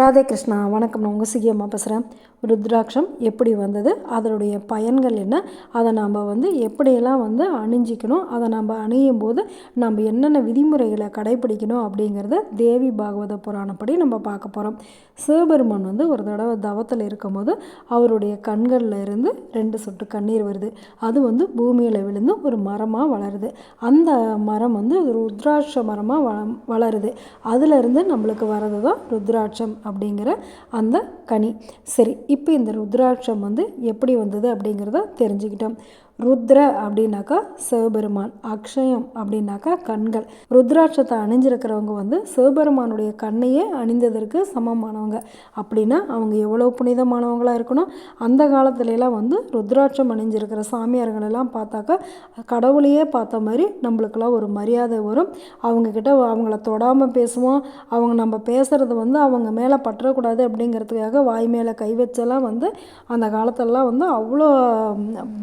ராதே கிருஷ்ணா வணக்கம். நான் உங்கள் சிகியம்மா பேசுகிறேன் ருத்ராட்சம் எப்படி வந்தது? அதனுடைய பயன்கள் என்ன? அதை நாம் வந்து எப்படியெல்லாம் வந்து அணிஞ்சிக்கணும்? அதை நம்ம அணியும் போது நம்ம என்னென்ன விதிமுறைகளை கடைப்பிடிக்கணும் அப்படிங்கிறத தேவி பாகவத புராணப்படி நம்ம பார்க்க போகிறோம் சிவபெருமான் வந்து ஒரு தடவை தவத்தில் இருக்கும்போது அவருடைய கண்களில் இருந்து ரெண்டு சொட்டு கண்ணீர் வருது. அது வந்து பூமியில் விழுந்து ஒரு மரமாக வளருது. அந்த மரம் வந்து ருத்ராட்ச மரமாக வள வளருது. அதிலிருந்து நம்மளுக்கு வர்றது தான் ருத்ராட்சம் அப்படிங்கிற அந்த கனி. சரி இப்போ இந்த ருத்ராட்சம் வந்து எப்படி வந்தது அப்படிங்கிறத தெரிஞ்சுக்கிட்டோம். ருத்ர அப்படின்னாக்கா சிவபெருமான் அக்ஷயம் அப்படின்னாக்கா கண்கள். ருத்ராட்சத்தை அணிஞ்சிருக்கிறவங்க வந்து சிவபெருமானுடைய கண்ணையே அணிந்ததற்கு சமமானவங்க. அப்படின்னா அவங்க எவ்வளோ புனிதமானவங்களாக இருக்கணும்? அந்த காலத்துலலாம் வந்து ருத்ராட்சம் அணிஞ்சிருக்கிற சாமியார்கள் எல்லாம் பார்த்தாக்கா கடவுளையே பார்த்த மாதிரி நம்மளுக்கெல்லாம் ஒரு மரியாதை வரும். அவங்கக்கிட்ட அவங்கள தொடாமல் பேசுவோம். அவங்க நம்ம பேசுகிறது வந்து அவங்க மேலே பற்றக்கூடாது அப்படிங்கிறதுக்காக வாய் மேலே கை வச்செல்லாம் வந்து அந்த காலத்திலலாம் வந்து அவ்வளோ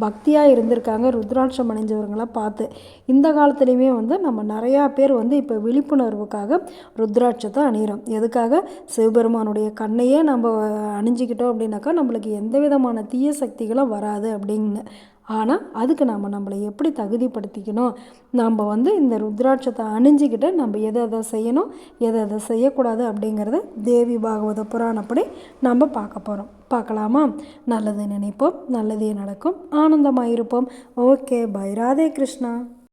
பக்தியாக இருந்திருக்காங்க ருத்ராட்சம் அணிஞ்சவங்களாம் பார்த்து இந்த காலத்துலேயுமே வந்து நம்ம நிறையா பேர் வந்து இப்போ விழிப்புணர்வுக்காக ருத்ராட்சத்தை அணிகிறோம் எதுக்காக? சிவபெருமானுடைய கண்ணையே நம்ம அணிஞ்சிக்கிட்டோம் அப்படின்னாக்கா நம்மளுக்கு எந்த விதமான தீய சக்திகளும் வராது அப்படின்னு. ஆனால் அதுக்கு நாம் நம்மளை எப்படி தகுதிப்படுத்திக்கணும்? நம்ம வந்து இந்த ருத்ராட்சத்தை அணிஞ்சிக்கிட்டு நம்ம எதை எதை செய்யணும் எதை எதை செய்யக்கூடாது அப்படிங்கிறத தேவி பாகவத புராணப்படி நம்ம பார்க்க போகிறோம் பார்க்கலாமா? நல்லது நினைப்போம் நல்லதே நடக்கும் ஆனந்தமாக இருப்போம் ஓகே பை. ராதே கிருஷ்ணா.